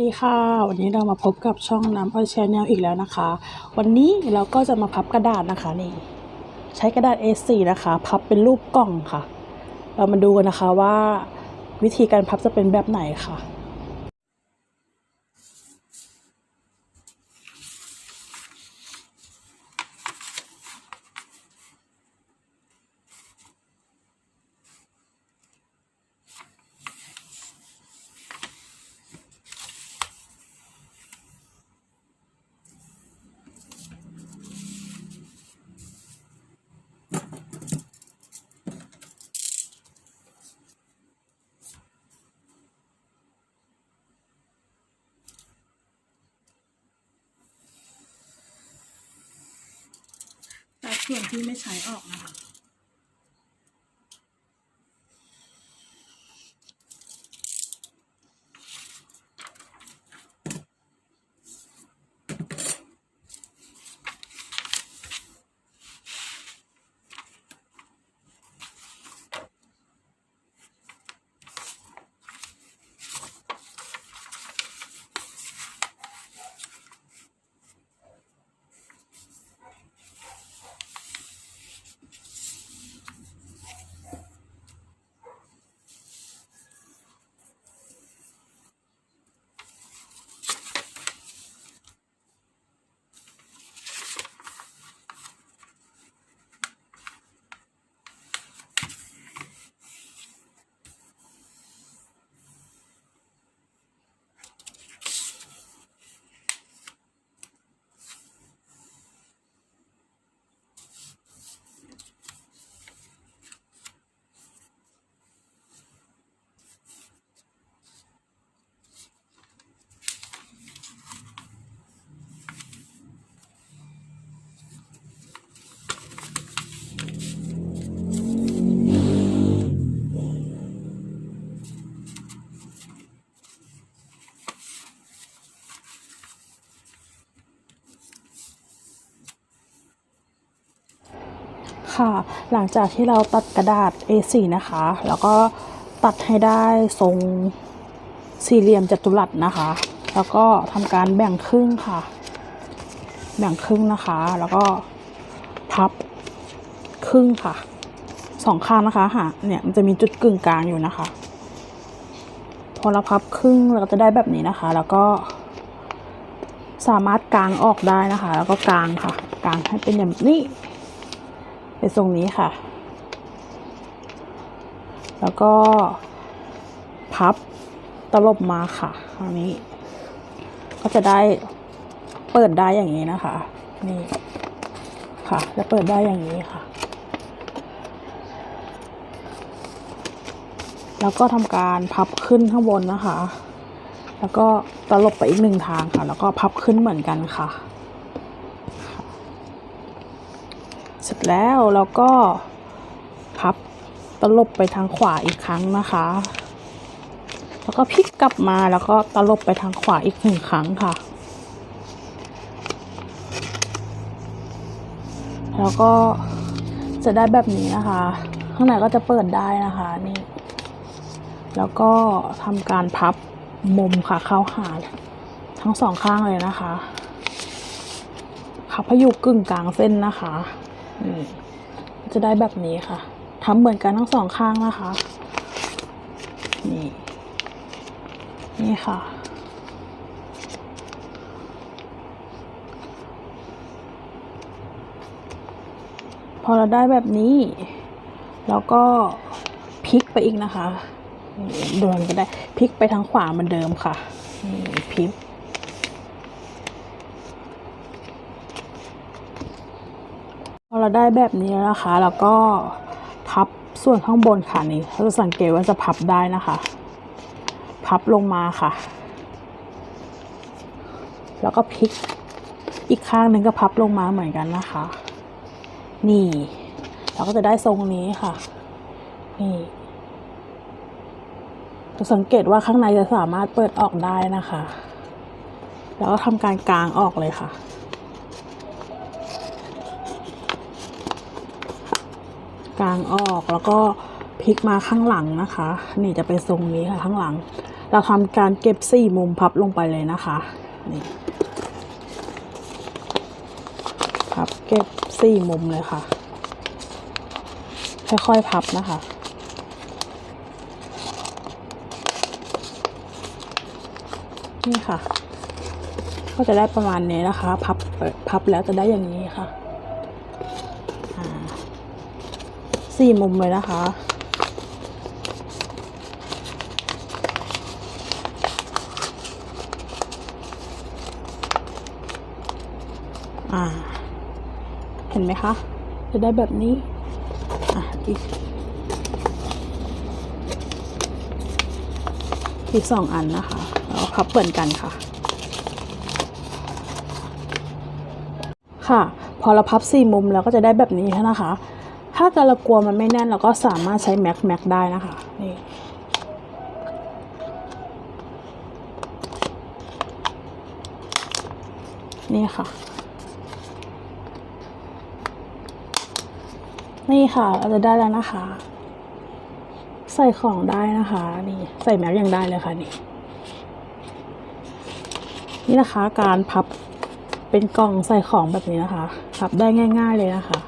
ดีค่ะ วันนี้เรามาพบกับช่องน้ำอ้อยแชนแนลอีกแล้วนะคะ วันนี้เราก็จะมาพับกระดาษนะคะนี่ ใช้กระดาษ A4 นะคะ พับเป็นรูปกล่องค่ะ เรามาดูกันนะคะว่าวิธีการพับจะเป็นแบบไหนค่ะ แต่ ส่วนที่ไม่ใช้ออกนะคะ ค่ะ หลังจากที่เราตัดกระดาษ A4 นะคะ แล้วก็ตัดให้ได้ทรงสี่เหลี่ยมจัตุรัสนะคะ แล้วก็ทำการแบ่งครึ่งค่ะ แบ่งครึ่งนะคะ แล้วก็พับครึ่งค่ะสองข้างนะคะหาเนี่ยมันจะมีจุดกึ่งกลางอยู่นะคะ พอเราพับครึ่งเราก็จะได้แบบนี้นะคะ แล้วก็สามารถกางออกได้นะคะ แล้วก็กางค่ะ กางให้เป็นอย่างนี้ เป็นทรงนี้ค่ะ แล้วก็ พับตลบมาค่ะคราวนี้ ก็จะได้เปิดได้อย่างนี้นะคะ นี่ค่ะ จะเปิดได้อย่างนี้ค่ะ แล้วก็ทำการพับขึ้นข้างบนนะคะ แล้วก็ตลบไปอีกหนึ่งทางค่ะ แล้วก็พับขึ้นเหมือนกันค่ะ เสร็จแล้วเราก็พับตลบไปทางขวาอีกครั้งนะคะ แล้วก็พลิกกลับมาแล้วก็ตลบไปทางขวาอีกหนึ่งครั้งค่ะ แล้วก็จะได้แบบนี้นะคะ ข้างในก็จะเปิดได้นะคะนี่ แล้วก็ทำการพับมุมค่ะเข้าหาทั้งสองข้างเลยนะคะพับให้อยู่กึ่งกลางเส้นนะคะ นี่จะได้แบบนี้ค่ะทำเหมือนกันทั้งสองข้างนะคะ นี่ นี่ค่ะ พอเราได้แบบนี้ แล้วก็พลิกไปอีกนะคะนี่เดินก็ได้พลิกไปทางขวาเหมือนเดิมค่ะ นี่พลิก พอ เราได้แบบนี้แล้วนะคะ แล้วก็พับส่วนข้างบนค่ะนี่เราจะสังเกตว่าจะพับได้นะคะ พับลงมาค่ะ แล้วก็พลิกอีกข้างหนึ่งก็พับลงมาเหมือนกันนะคะ นี่ เราก็จะได้ทรงนี้ค่ะ นี่จะสังเกตว่าข้างในจะสามารถเปิดออกได้นะคะ แล้วก็ทำการกลางออกเลยค่ะ กลางออกแล้วก็พลิกมาข้างหลังนะคะ นี่จะเป็นทรงนี้ค่ะข้างหลัง เราทำการเก็บสี่มุมพับลงไปเลยนะคะนี่พับเก็บสี่มุมเลยค่ะค่อยๆพับนะคะนี่ค่ะ ก็จะได้ประมาณนี้นะคะ พับพับแล้วจะได้อย่างนี้ค่ะอ่า สี่มุมเลยนะคะ อ่า เห็นไหมคะ จะได้แบบนี้ อะอีกอีกสองอันนะคะแล้วพับเหมือนกันค่ะ ค่ะ พอเราพับสี่มุมเราก็จะได้แบบนี้นะคะ ถ้าเกิดเรากลัวมันไม่แน่นเราก็สามารถใช้แม็กแม็กได้นะคะนี่นี่ค่ะ นี่ค่ะเราจะได้แล้วนะคะ ใส่ของได้นะคะ นี่ใส่แม็กยังได้เลยค่ะนี่นี่นะคะการพับเป็นกล่องใส่ของแบบนี้นะคะ พับได้ง่าย ๆเลยนะคะ